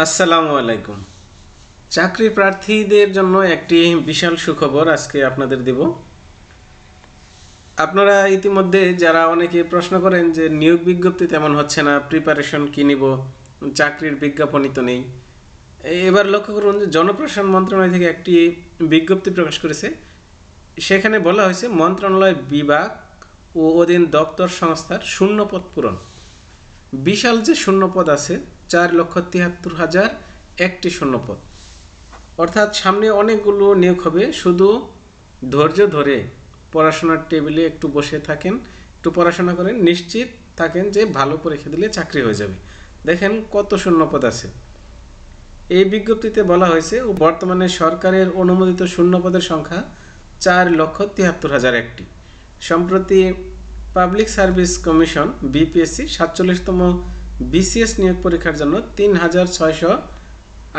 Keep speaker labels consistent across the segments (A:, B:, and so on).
A: আসসালামু আলাইকুম। চাকরি প্রার্থীদের জন্য একটি বিশাল সুখবর আজকে আপনাদের দেব। আপনারা ইতিমধ্যে যারা অনেকে প্রশ্ন করেন যে নিয়োগ বিজ্ঞপ্তি তেমন হচ্ছে না প্রিপারেশন কি নিব, চাকরির বিজ্ঞাপনই তো নেই। এবার লক্ষ্য করুন যে জনপ্রশাসন মন্ত্রণালয় থেকে একটি বিজ্ঞপ্তি প্রকাশ করেছে। সেখানে বলা হয়েছে, মন্ত্রণালয় বিভাগ ও অধীন দপ্তর সংস্থার শূন্য পদ পূরণ। বিশাল যে শূন্যপদ আছে, চার লক্ষ তিয়াত্তর হাজার একটি শূন্যপদ। অর্থাৎ সামনে অনেকগুলো নিয়োগ হবে, শুধু ধৈর্য ধরে পড়াশোনার টেবিলে একটু বসে থাকেন, একটু পড়াশোনা করেন, নিশ্চিত থাকেন যে ভালো পরীক্ষা দিলে চাকরি হয়ে যাবে। দেখেন কত শূন্যপদ আছে। এই বিজ্ঞপ্তিতে বলা হয়েছে, বর্তমানে সরকারের অনুমোদিত শূন্যপদের সংখ্যা চার লক্ষ তিয়াত্তর হাজার একটি। সম্প্রতি পাবলিক সার্ভিস কমিশন, বিপিএসসি, সাতচল্লিশতম বিসিএস নিয়োগ পরীক্ষার জন্য তিন হাজার ছয়শো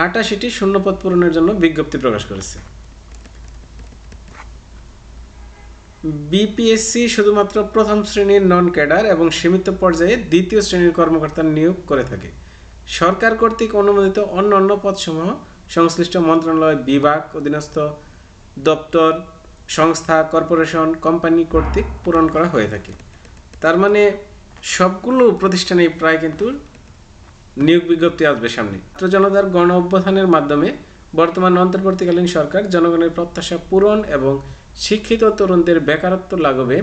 A: আটাশিটি শূন্যপদ পূরণের জন্য বিজ্ঞপ্তি প্রকাশ করেছে। বিপিএসসি শুধুমাত্র প্রথম শ্রেণির নন ক্যাডার এবং সীমিত পর্যায়ে দ্বিতীয় শ্রেণির কর্মকর্তা নিয়োগ করে থাকে। সরকার কর্তৃক অনুমোদিত অন্য অন্য পদসমূহ সংশ্লিষ্ট মন্ত্রণালয় বিভাগ, অধীনস্থ দপ্তর সংস্থা, কর্পোরেশন, কোম্পানি কর্তৃক পূরণ করা হয়ে থাকে। তার মানে সবগুলো প্রতিষ্ঠানেই প্রায় কিন্তু নিয়োগ বিজ্ঞপ্তি আসবে সামনে। ছাত্র জনতার গণ অভ্যুত্থানের মাধ্যমে বর্তমান অন্তর্বর্তীকালীন সরকার জনগণের প্রত্যাশা পূরণ এবং শিক্ষিত তরুণদের বেকারত্ব লাঘবে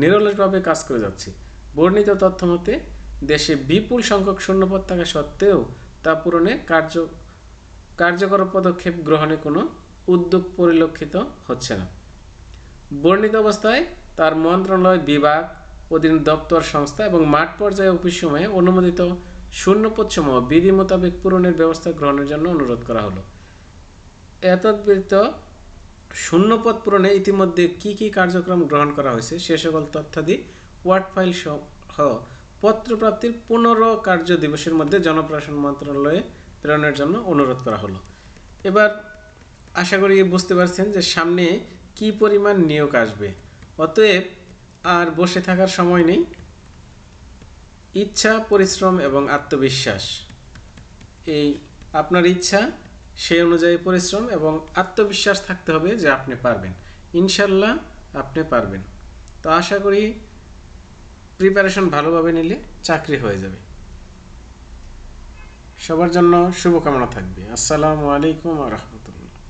A: নিরলসভাবে কাজ করে যাচ্ছে। বর্ণিত তথ্য মতে, দেশে বিপুল সংখ্যক শূন্যপদ থাকা সত্ত্বেও তা পূরণে কার্য, কার্যকর পদক্ষেপ গ্রহণে কোনো উদ্যোগ পরিলক্ষিত হচ্ছে না। বর্ণিত অবস্থায় তার মন্ত্রণালয়, বিভাগ, অধীন দপ্তর, সংস্থা এবং মাঠ পর্যায়ে অফিস সময়ে অনুমোদিত শূন্যপদসমূহ বিধি মোতাবেক পূরণের ব্যবস্থা গ্রহণের জন্য অনুরোধ করা হলো। এতদ্বৃত্ত শূন্যপদ পূরণে ইতিমধ্যে কি কি কার্যক্রম গ্রহণ করা হয়েছে সে সকল তথ্যাদি ওয়ার্ড ফাইল সহ পত্রপ্রাপ্তির পনেরো কার্য দিবসের মধ্যে জনপ্রশাসন মন্ত্রণালয়ে প্রেরণের জন্য অনুরোধ করা হলো। এবার আশা করি বুঝতে পারছেন যে সামনে কি পরিমাণ নিয়োগ আসবে? অতএব আর বসে থাকার সময় নেই। ইচ্ছা, পরিশ্রম এবং আত্মবিশ্বাস। এই আপনার ইচ্ছা, সেই অনুযায়ী পরিশ্রম এবং আত্মবিশ্বাস থাকতে হবে যে আপনি পারবেন। ইনশাল্লাহ আপনি পারবেন। তো আশা করি প্রিপারেশন ভালোভাবে নিলে চাকরি হয়ে যাবে। সবার জন্য শুভকামনা থাকবে। আসসালামু আলাইকুম রহমতুল্লাহ।